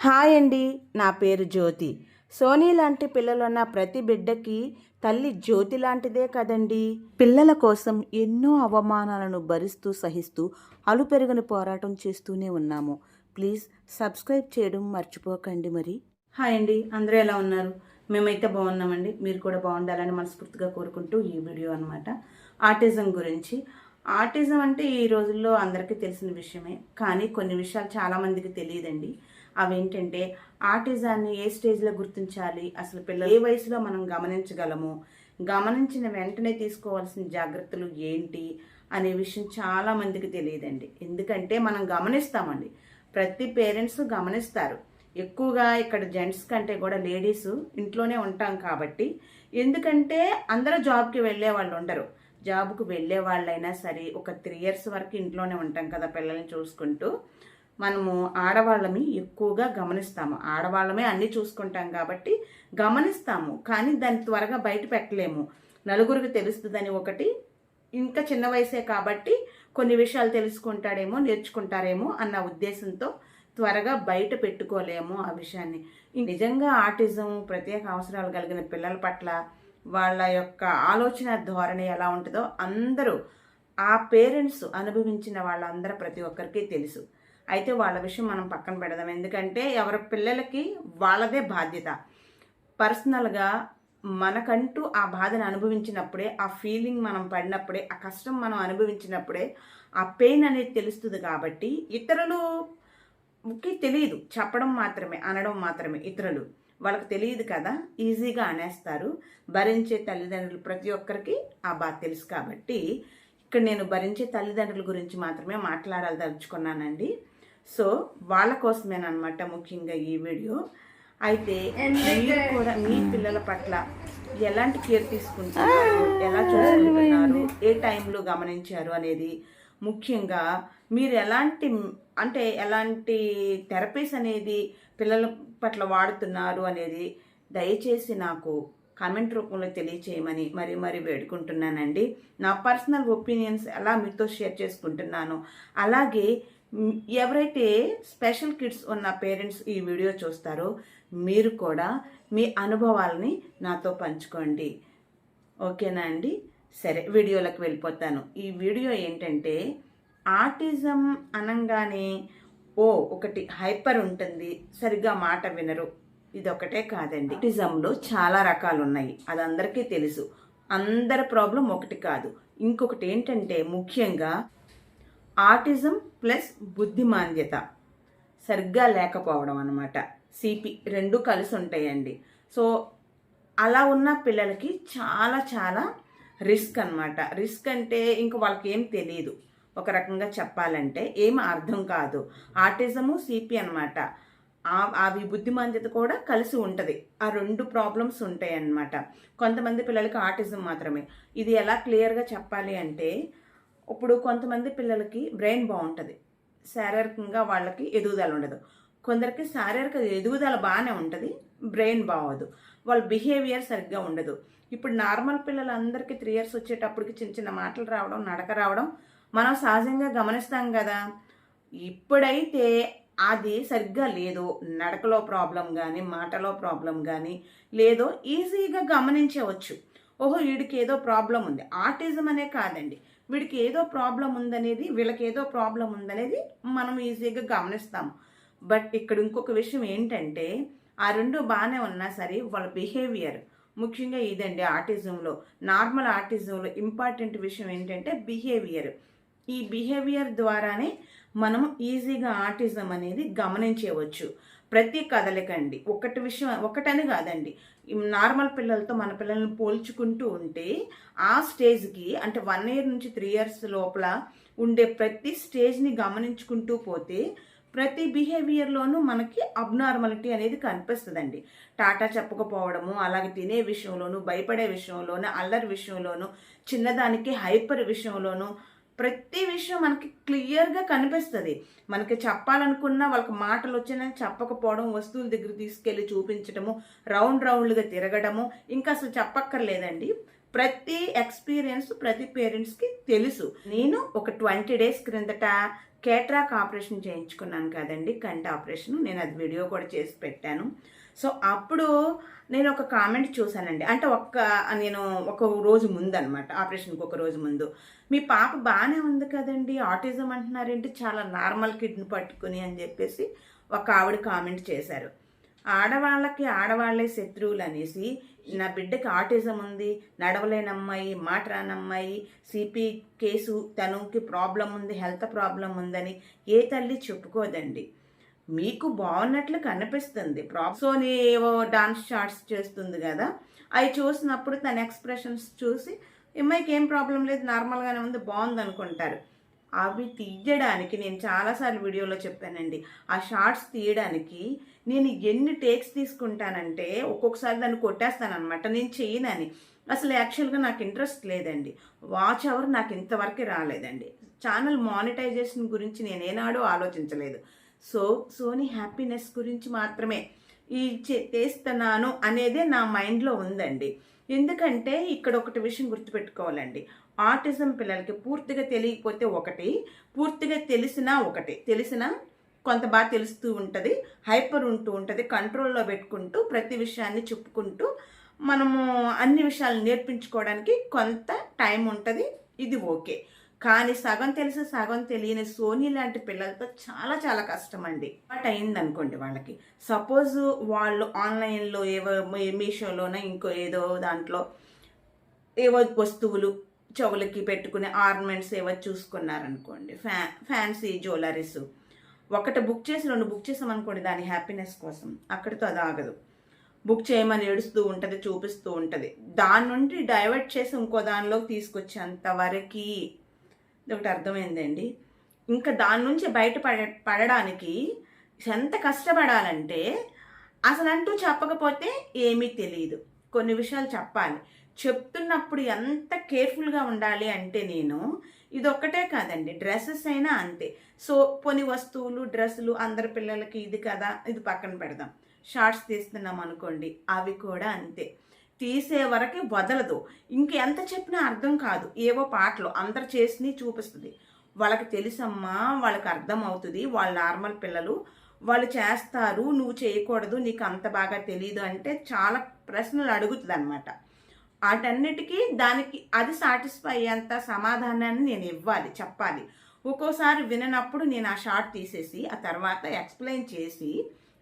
Hi అండి నా పేరు జ్యోతి. సోనీ లాంటి పిల్లలున్న ప్రతి బిడ్డకి తల్లి జ్యోతి లాంటిదే కదండి. పిల్లల కోసం ఎన్నో అవమానాలను భరిస్తూ సహిస్తూ అలుపెరుగని పోరాటం చేస్తూనే ఉన్నాము. ప్లీజ్ సబ్స్క్రైబ్ చేయడం మర్చిపోకండి మరి. హాయ్ అండి అందరూ ఎలా ఉన్నారు? మేమైతే బాగున్నామండి. మీరు కూడా బాగుండాలని మనస్ఫూర్తిగా కోరుకుంటూ ఈ వీడియో అనమాట ఆర్టిజం గురించి. ఆర్టిజం అంటే ఈ రోజుల్లో అందరికీ తెలిసిన విషయమే. కానీ కొన్ని విషయాలు చాలామందికి తెలియదండి. అవేంటంటే ఆటిజాన్ని ఏ స్టేజ్లో గుర్తించాలి? అసలు పిల్లలు ఏ వయసులో మనం గమనించగలము? గమనించిన వెంటనే తీసుకోవాల్సిన జాగ్రత్తలు ఏంటి? అనే విషయం చాలా మందికి తెలియదండి. ఎందుకంటే మనం గమనిస్తామండి. ప్రతి పేరెంట్స్ గమనిస్తారు. ఎక్కువగా ఇక్కడ జెంట్స్ కంటే కూడా లేడీస్ ఇంట్లోనే ఉంటాం కాబట్టి ఎందుకంటే అందరూ జాబ్కి వెళ్ళే వాళ్ళు ఉండరు. జాబ్కు వెళ్ళే వాళ్ళైనా సరే ఒక త్రీ ఇయర్స్ వరకు ఇంట్లోనే ఉంటాం కదా పిల్లల్ని చూసుకుంటూ. మనము ఆడవాళ్ళని ఎక్కువగా గమనిస్తాము. ఆడవాళ్ళమే అన్నీ చూసుకుంటాం కాబట్టి గమనిస్తాము. కానీ దాన్ని త్వరగా బయట పెట్టలేము. నలుగురికి తెలుస్తుందని ఒకటి ఇంకా చిన్న వయసే కాబట్టి కొన్ని విషయాలు తెలుసుకుంటాడేమో నేర్చుకుంటారేమో అన్న ఉద్దేశంతో త్వరగా బయట పెట్టుకోలేము ఆ విషయాన్ని. నిజంగా ఆటిజం ప్రత్యేక అవసరాలు కలిగిన పిల్లల పట్ల వాళ్ళ యొక్క ఆలోచన ధోరణి ఎలా ఉంటుందో అందరూ ఆ పేరెంట్స్ అనుభవించిన వాళ్ళందరూ ప్రతి ఒక్కరికి తెలుసు. అయితే వాళ్ళ విషయం మనం పక్కన పెడదాం. ఎందుకంటే ఎవరి పిల్లలకి వాళ్ళదే బాధ్యత. పర్సనల్గా మనకంటూ ఆ బాధను అనుభవించినప్పుడే ఆ ఫీలింగ్ మనం పడినప్పుడే ఆ కష్టం మనం అనుభవించినప్పుడే ఆ పెయిన్ అనేది తెలుస్తుంది కాబట్టి ఇతరులుకి తెలియదు. చెప్పడం మాత్రమే అనడం మాత్రమే ఇతరులు. వాళ్ళకి తెలియదు కదా ఈజీగా అనేస్తారు. భరించే తల్లిదండ్రులు ప్రతి ఒక్కరికి ఆ బాధ తెలుసు కాబట్టి ఇక్కడ నేను భరించే తల్లిదండ్రుల గురించి మాత్రమే మాట్లాడాలదలుచుకున్నానండి సో వాళ్ళ కోసమేనమాట ముఖ్యంగా ఈ వీడియో. అయితే మీరు కూడా మీ పిల్లల పట్ల ఎలాంటి కేర్ తీసుకుంటున్నారు? ఎలా చూసుకుంటున్నారు? ఏ టైంలో గమనించారు అనేది ముఖ్యంగా మీరు ఎలాంటి అంటే ఎలాంటి థెరపీస్ అనేది పిల్లల పట్ల వాడుతున్నారు అనేది దయచేసి నాకు కామెంట్ రూపంలో తెలియచేయమని మరి మరి వేడుకుంటున్నానండి. నా పర్సనల్ ఒపీనియన్స్ ఎలా మీతో షేర్ చేసుకుంటున్నాను? అలాగే ఎవరైతే స్పెషల్ కిడ్స్ ఉన్న పేరెంట్స్ ఈ వీడియో చూస్తారో మీరు కూడా మీ అనుభవాలని నాతో పంచుకోండి. ఓకేనా అండి? సరే వీడియోలకు వెళ్ళిపోతాను. ఈ వీడియో ఏంటంటే ఆటిజం అనగానే ఓ ఒకటి హైపర్ ఉంటుంది సరిగ్గా మాట వినరు. ఇది ఒకటే కాదండి. ఆటిజంలో చాలా రకాలు ఉన్నాయి. అది అందరికీ తెలుసు. అందరి ప్రాబ్లం ఒకటి కాదు. ఇంకొకటి ఏంటంటే ముఖ్యంగా ఆటిజం ప్లస్ బుద్ధిమాంద్యత. సరిగ్గా లేకపోవడం అనమాట సిపి రెండు కలిసి ఉంటాయండి. సో అలా ఉన్న పిల్లలకి చాలా చాలా రిస్క్ అన్నమాట. రిస్క్ అంటే ఇంక వాళ్ళకి ఏం తెలియదు ఒక రకంగా చెప్పాలంటే ఏం అర్థం కాదు. ఆటిజము సిపి అనమాట అవి బుద్ధిమాంద్యత కూడా కలిసి ఉంటుంది. ఆ రెండు ప్రాబ్లమ్స్ ఉంటాయి అన్నమాట కొంతమంది పిల్లలకి ఆటిజం మాత్రమే. ఇది ఎలా క్లియర్గా చెప్పాలి అంటే ఇప్పుడు కొంతమంది పిల్లలకి బ్రెయిన్ బాగుంటుంది. శారీరకంగా వాళ్ళకి ఎదుగుదల ఉండదు. కొందరికి శారీరక ఎదుగుదల బాగానే ఉంటుంది బ్రెయిన్ బాగోదు. వాళ్ళ బిహేవియర్ సరిగ్గా ఉండదు. ఇప్పుడు నార్మల్ పిల్లలందరికీ త్రీ ఇయర్స్ వచ్చేటప్పటికి చిన్న చిన్న మాటలు రావడం నడక రావడం మనం సహజంగా గమనిస్తాం కదా. ఇప్పుడైతే అది సరిగ్గా లేదు. నడకలో ప్రాబ్లం కానీ మాటలో ప్రాబ్లం కానీ లేదో ఈజీగా గమనించవచ్చు. ఓహో వీడికి ఏదో ప్రాబ్లం ఉంది. ఆర్టిజం అనే కాదండి. వీడికి ఏదో ప్రాబ్లం ఉందనేది వీళ్ళకి ఏదో ప్రాబ్లం ఉందనేది మనం ఈజీగా గమనిస్తాము. బట్ ఇక్కడ ఇంకొక విషయం ఏంటంటే ఆ రెండు బాగానే ఉన్నా సరే వాళ్ళ బిహేవియర్ ముఖ్యంగా ఇదండి ఆర్టిజంలో. నార్మల్ ఆర్టిజంలో ఇంపార్టెంట్ విషయం ఏంటంటే బిహేవియర్. ఈ బిహేవియర్ ద్వారానే మనం ఈజీగా ఆర్టిజం అనేది గమనించవచ్చు. ప్రతి కదలికండి. ఒకటి విషయం ఒకటని కాదండి. నార్మల్ పిల్లలతో మన పిల్లల్ని పోల్చుకుంటూ ఉంటే ఆ స్టేజ్కి అంటే వన్ ఇయర్ నుంచి త్రీ ఇయర్స్ లోపల ఉండే ప్రతి స్టేజ్ని గమనించుకుంటూ పోతే ప్రతి బిహేవియర్లోనూ మనకి అబ్నార్మాలిటీ అనేది కనిపిస్తుందండి. టాటా చెప్పకపోవడము అలాగే తినే విషయంలోనూ భయపడే విషయంలోనూ అల్లరి విషయంలోనూ చిన్నదానికి హైపర్ విషయంలోనూ ప్రతి విషయం మనకి క్లియర్గా కనిపిస్తుంది. మనకి చెప్పాలనుకున్న వాళ్ళకి మాటలు వచ్చినా చెప్పకపోవడం వస్తువుల దగ్గర తీసుకెళ్ళి చూపించడము రౌండ్ రౌండ్లుగా తిరగడము ఇంకా అసలు చెప్పక్కర్లేదండి. ప్రతి ఎక్స్పీరియన్స్ ప్రతి పేరెంట్స్కి తెలుసు. నేను ఒక ట్వంటీ డేస్ క్రిందట కేట్రాక్ ఆపరేషన్ చేయించుకున్నాను కదండి కంటి ఆపరేషన్. నేను అది వీడియో కూడా చేసి పెట్టాను. సో అప్పుడు నేను ఒక కామెంట్ చూశానండి. అంటే ఒక్క నేను ఒక రోజు ముందు అనమాట ఆపరేషన్కి ఒక రోజు ముందు. మీ పాప బాగానే ఉంది కదండి ఆటిజం అంటున్నారేంటి చాలా నార్మల్ కిడ్ని పట్టుకుని అని చెప్పేసి ఒక ఆవిడ కామెంట్ చేశారు. ఆడవాళ్ళకి ఆడవాళ్ళే శత్రువులు అనేసి నా బిడ్డకి ఆటిజం ఉంది నడవలేని అమ్మాయి మాట రాని అమ్మాయి సిపి కేసు తనుకి ప్రాబ్లం ఉంది హెల్త్ ప్రాబ్లం ఉందని ఏ తల్లి చెప్పుకోదండి. మీకు బాగున్నట్లు కనిపిస్తుంది. ప్రాప్సోని ఏవో డాన్స్ షార్ట్స్ చేస్తుంది కదా. అవి చూసినప్పుడు తన ఎక్స్ప్రెషన్స్ చూసి అమ్మాయికి ఏం ప్రాబ్లం లేదు నార్మల్గానే ఉంది బాగుంది అనుకుంటారు. అవి తీయడానికి నేను చాలాసార్లు వీడియోలో చెప్పానండి. ఆ షార్ట్స్ తీయడానికి నేను ఎన్ని టేక్స్ తీసుకుంటానంటే ఒక్కొక్కసారి దాన్ని కొట్టేస్తాను అనమాట నేను చేయనని. అసలు యాక్చువల్గా నాకు ఇంట్రెస్ట్ లేదండి. వాచ్ అవర్ నాకు ఇంతవరకు రాలేదండి. ఛానల్ మానిటైజేషన్ గురించి నేను ఏనాడూ ఆలోచించలేదు. సో సోనీ హ్యాపీనెస్ గురించి మాత్రమే ఈ చేస్తున్నాను అనేదే నా మైండ్లో ఉందండి. ఎందుకంటే ఇక్కడ ఒకటి విషయం గుర్తుపెట్టుకోవాలండి. ఆటిజం పిల్లలకి పూర్తిగా తెలియకపోతే ఒకటి పూర్తిగా తెలిసినా ఒకటి. తెలిసినా కొంత బాగా తెలుస్తూ ఉంటుంది హైపర్ ఉంటూ ఉంటుంది కంట్రోల్లో పెట్టుకుంటూ ప్రతి విషయాన్ని చెప్పుకుంటూ మనము అన్ని విషయాలు నేర్పించుకోవడానికి కొంత టైం ఉంటుంది ఇది ఓకే. కానీ సగం తెలిసి సగం తెలియని సోనీ లాంటి పిల్లలతో చాలా చాలా కష్టం అండి బట్ అయింది అనుకోండి వాళ్ళకి. సపోజ్ వాళ్ళు ఆన్లైన్లో ఏవో మీషోలోనో ఇంకో ఏదో దాంట్లో ఏవో వస్తువులు చెవులకి పెట్టుకునే ఆర్నమెంట్స్ ఏవో చూసుకున్నారనుకోండి ఫ్యా ఫ్యాన్సీ జ్యువెలరీస్. ఒకటి బుక్ చేసి రెండు బుక్ చేసామనుకోండి దాని హ్యాపీనెస్ కోసం. అక్కడితో అది ఆగదు. బుక్ చేయమని ఏడుస్తూ ఉంటుంది చూపిస్తూ ఉంటుంది. దాని నుండి డైవర్ట్ చేసి ఇంకో దానిలోకి తీసుకొచ్చేంత వరకు ఒకటి అర్థమైందండి. ఇంకా దాని నుంచి బయట పడ పడడానికి ఎంత కష్టపడాలంటే అసలు అంటూ చెప్పకపోతే ఏమీ తెలియదు కొన్ని విషయాలు చెప్పాలి. చెప్తున్నప్పుడు ఎంత కేర్ఫుల్గా ఉండాలి అంటే నేను ఇది ఒక్కటే కాదండి. డ్రెస్సెస్ అయినా అంతే. సో కొన్ని వస్తువులు డ్రెస్సులు అందరి పిల్లలకి ఇది కదా ఇది పక్కన పెడదాం. షార్ట్స్ తీస్తున్నాం అనుకోండి అవి కూడా అంతే. తీసే వరకు వదలదు. ఇంకెంత చెప్పినా అర్థం కాదు. ఏవో పాటలు అందరు చేసి చూపిస్తుంది. వాళ్ళకి తెలుసమ్మా వాళ్ళకి అర్థం అవుతుంది వాళ్ళ నార్మల్ పిల్లలు వాళ్ళు చేస్తారు నువ్వు చేయకూడదు నీకు అంత బాగా తెలియదు అంటే చాలా ప్రశ్నలు అడుగుతుంది అనమాట వాటన్నిటికీ దానికి అది సాటిస్ఫై అయ్యేంత సమాధానాన్ని నేను ఇవ్వాలి చెప్పాలి. ఒక్కోసారి విననప్పుడు నేను ఆ షార్ట్ తీసేసి ఆ తర్వాత ఎక్స్ప్లెయిన్ చేసి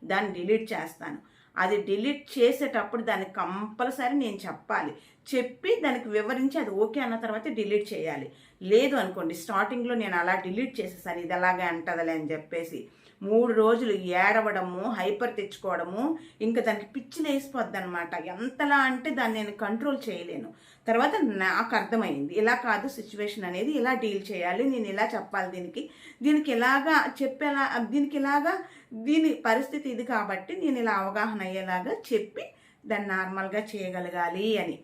దాన్ని డిలీట్ చేస్తాను. అది డిలీట్ చేసేటప్పుడు దానికి కంపల్సరీ నేను చెప్పాలి. చెప్పి దానికి వివరించి అది ఓకే అన్న తర్వాత డిలీట్ చేయాలి. లేదు అనుకోండి స్టార్టింగ్లో నేను అలా డిలీట్ చేసేసాను ఇది అలాగే అంటదలే అని చెప్పేసి మూడు రోజులు ఏడవడము హైపర్ తెచ్చుకోవడము ఇంకా దానికి పిచ్చి లేసిపోద్ది అనమాట ఎంతలా అంటే దాన్ని నేను కంట్రోల్ చేయలేను. తర్వాత నాకు అర్థమైంది. ఇలా కాదు సిచ్యువేషన్ అనేది ఇలా డీల్ చేయాలి నేను ఇలా చెప్పాలి దీనికి. దీనికి ఎలాగా చెప్పేలా దీనికి ఇలాగా దీని పరిస్థితి ఇది కాబట్టి నేను ఇలా అవగాహన అయ్యేలాగా చెప్పి దాన్ని నార్మల్గా చేయగలగాలి అని.